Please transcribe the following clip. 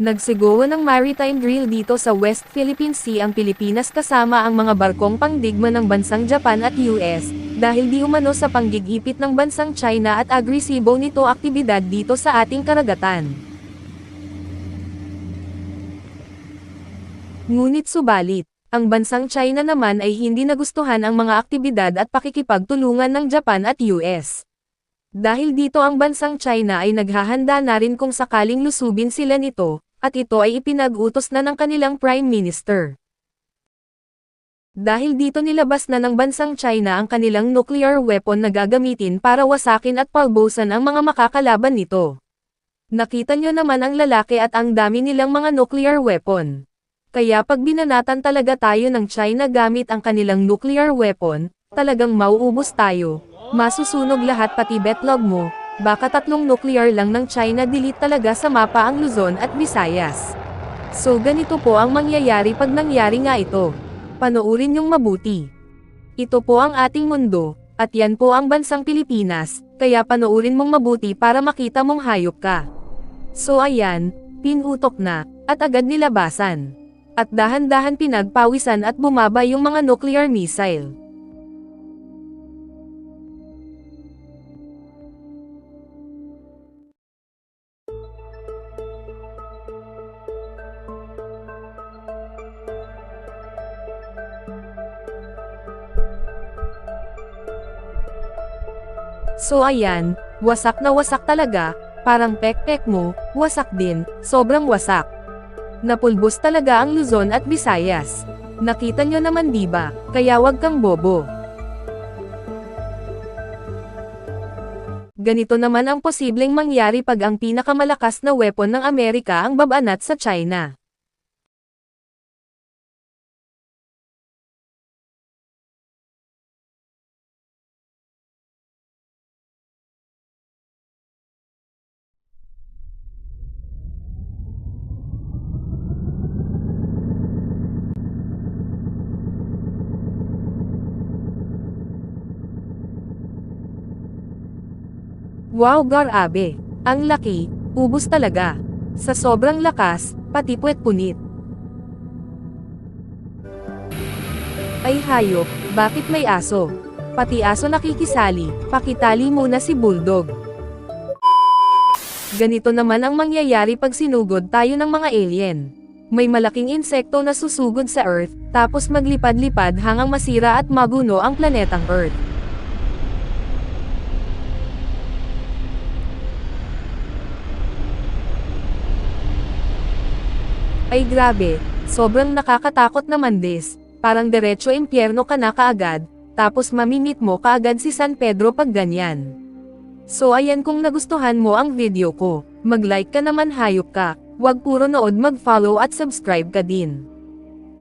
Nagsigawa ng maritime drill dito sa West Philippine Sea ang Pilipinas kasama ang mga barkong pangdigma ng bansang Japan at US, dahil di umano sa panggigipit ng bansang China at agresibo nito aktibidad dito sa ating karagatan. Ngunit subalit, ang bansang China naman ay hindi nagustuhan ang mga aktibidad at pakikipagtulungan ng Japan at US. Dahil dito ang bansang China ay naghahanda na rin kung sakaling lusubin sila nito, at ito ay ipinag-utos na ng kanilang Prime Minister. Dahil dito nilabas na ng bansang China ang kanilang nuclear weapon na gagamitin para wasakin at palbosan ang mga makakalaban nito. Nakita nyo naman ang lalaki at ang dami nilang mga nuclear weapon. Kaya pag binanatan talaga tayo ng China gamit ang kanilang nuclear weapon, talagang mauubos tayo. Masusunog lahat pati betlog mo, baka tatlong nuclear lang ng China delete talaga sa mapa ang Luzon at Visayas. So ganito po ang mangyayari pag nangyari nga ito. Panoorin yung mabuti. Ito po ang ating mundo, at yan po ang bansang Pilipinas, kaya panoorin mong mabuti para makita mong hayop ka. So ayan, pinutok na, at agad nilabasan. At dahan-dahan pinagpawisan at bumaba yung mga nuclear missile. So ayan, wasak na wasak talaga, parang pek-pek mo, wasak din, sobrang wasak. Napulbos talaga ang Luzon at Visayas. Nakita nyo naman diba, kaya wag kang bobo. Ganito naman ang posibleng mangyari pag ang pinakamalakas na weapon ng Amerika ang babanat sa China. Wow garabe, ang laki, ubos talaga. Sa sobrang lakas, pati puwet punit. Ay hayop, bakit may aso? Pati aso nakikisali, pakitali muna si Bulldog. Ganito naman ang mangyayari pag sinugod tayo ng mga alien. May malaking insekto na susugod sa Earth, tapos maglipad-lipad hanggang masira at maguno ang planetang Earth. Ay grabe, sobrang nakakatakot naman des, parang diretso impyerno ka na kaagad, tapos mamimit mo kaagad si San Pedro pag ganyan. So ayan kung nagustuhan mo ang video ko, mag-like ka naman hayop ka, wag puro nood mag-follow at subscribe ka din.